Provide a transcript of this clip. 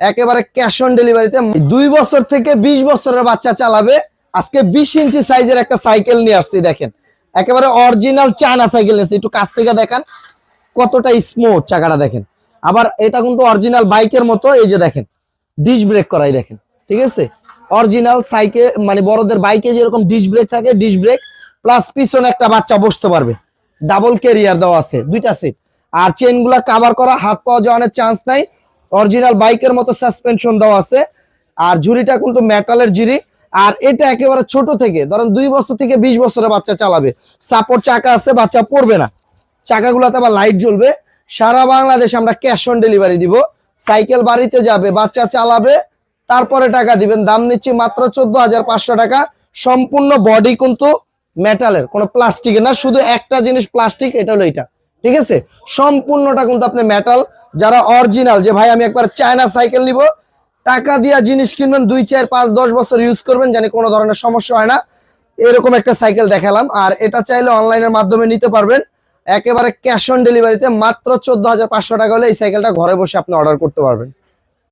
একেবারে cash on ডেলিভারিতে দুই বছর থেকে বিশ বছরের বাচ্চা চালাবে। আজকে বিশ ইঞ্চি সাইজের একটা সাইকেল নিয়ে আসছি, দেখেন। একেবারে অরিজিনাল চায়না সাইকেল নিয়েছি। একটু কাছ থেকে দেখান, কতটা স্মুথ চাকাটা দেখেন। আবার এটা কিন্তু অরিজিনাল বাইকের মতো, এই যে দেখেন ডিশ ব্রেক করাই দেখেন, ঠিক আছে? অরিজিনাল সাইকেল মানে বড়দের বাইকে যেরকম ডিশ ব্রেক থাকে ডিশ ব্রেক প্লাস পিছনে একটা বাচ্চা বসতে পারবে। ডাবল ক্যারিয়ার দেওয়া আছে, দুইটা সিট আর চেনগুলা কাভার করা, হাত পাওয়া যাওয়ার চান্স নাই। অরিজিনাল বাইকের মতো সাসপেনশন দেওয়া আছে। আর ঝুড়িটা কিন্তু মেটালের ঝুড়ি। আর এটা একেবারে ছোট থেকে, ধরেন দুই বছর থেকে বিশ বছরের বাচ্চা চালাবে। সাপোর্ট চাকা আছে, বাচ্চা পড়বে না। চাকাগুলোতে আবার লাইট জ্বলবে। সারা বাংলাদেশ আমরা ক্যাশ অন ডেলিভারি দিব। সাইকেল বাড়িতে যাবে, বাচ্চা চালাবে, তারপরে টাকা দিবেন। দাম নিচ্ছি মাত্র চোদ্দ হাজার পাঁচশো টাকা। সম্পূর্ণ বডি কিন্তু মেটালের কোনো প্লাস্টিকের না। শুধু একটা জিনিস প্লাস্টিক এটা হলো এটা ঠিক আছে? সম্পূর্ণটা কিন্তু আপনি মেটাল যারা অরিজিনাল যে ভাই আমি একবার চায়না সাইকেল নিব, টাকা দিয়া জিনিস কিনবেন, দুই, চার, পাঁচ, দশ বছর ইউজ করবেন, জানি কোনো ধরনের সমস্যা হয় না। এরকম একটা সাইকেল দেখালাম, আর এটা চাইলে অনলাইনের মাধ্যমে নিতে পারবেন। একেবারে ক্যাশ অন ডেলিভারিতে মাত্র চোদ্দ হাজার পাঁচশো টাকা হলে এই সাইকেলটা ঘরে বসে আপনি অর্ডার করতে পারবেন।